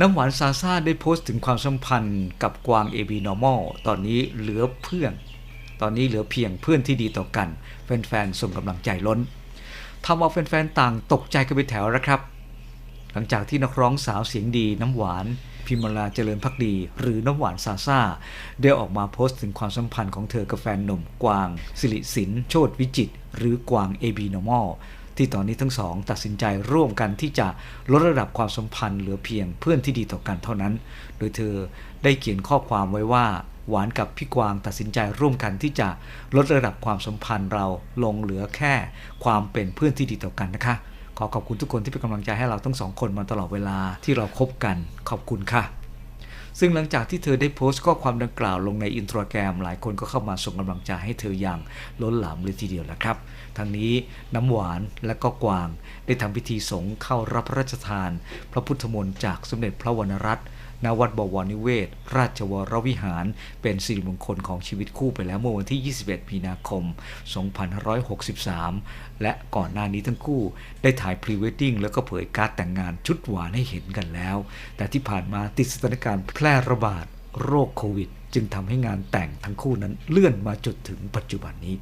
น้ำหวานซาซาได้โพสต์ถึงความสัมพันธ์กับกวาง AB Normal ตอนนี้เหลือเพื่อน ตอนนี้เหลือเพียงเพื่อนที่ดีต่อกัน แฟนๆ ส่งกำลังใจล้นทำเอาแฟนๆ ต่างตกใจกันไปแถวแล้วครับ หลังจากที่นักร้องสาวเสียงดีน้ำหวานพิมลาเจริญพักดี หรือน้ำหวานซาซาได้ออกมาโพสต์ถึงความสัมพันธ์ของเธอกับแฟนหนุ่มกวาง สิริสิน โชตวิจิต หรือกวาง AB Normal ที่ตอนนี้ทั้งสองตัดสินใจร่วมกันที่จะลดระดับความสัมพันธ์เหลือเพียงเพื่อนที่ดีต่อกันเท่านั้น โดยเธอได้เขียนข้อความไว้ว่าหวานกับพี่กวางตัดสินใจร่วมกันที่จะลดระดับความสัมพันธ์เราลงเหลือแค่ความเป็นเพื่อนที่ดีต่อกันนะคะ ขอขอบคุณทุกคนที่เป็นกำลังใจให้เราทั้งสองคนมาตลอดเวลาที่เราคบกัน ขอบคุณค่ะ ซึ่งหลังจากที่เธอได้โพสต์ข้อความดังกล่าวลงในอินสตาแกรมหลายคนก็เข้ามาส่งกำลังใจให้เธออย่างล้นหลามเลยทีเดียวนะครับทั้งนี้น้ำหวานและก็กวาง ได้ทำพิธีสงฆ์เข้ารับพระราชทาน พระพุทธมนต์จากสมเด็จพระวรรณรัตน์ ณวัดบวรนิเวศ ราชวรวิหาร เป็นสิริมงคลของชีวิตคู่ไปแล้วเมื่อวันที่ 21 มีนาคม 2563 และก่อนหน้านี้ทั้งคู่ได้ถ่ายพรีเวดดิ้งแล้วก็เผยการแต่งงานชุดหวานให้เห็นกันแล้ว แต่ที่ผ่านมาติดสถานการณ์แพร่ระบาดโรคโควิด จึงทำให้งานแต่งทั้งคู่นั้นเลื่อนมาจนถึงปัจจุบันนี้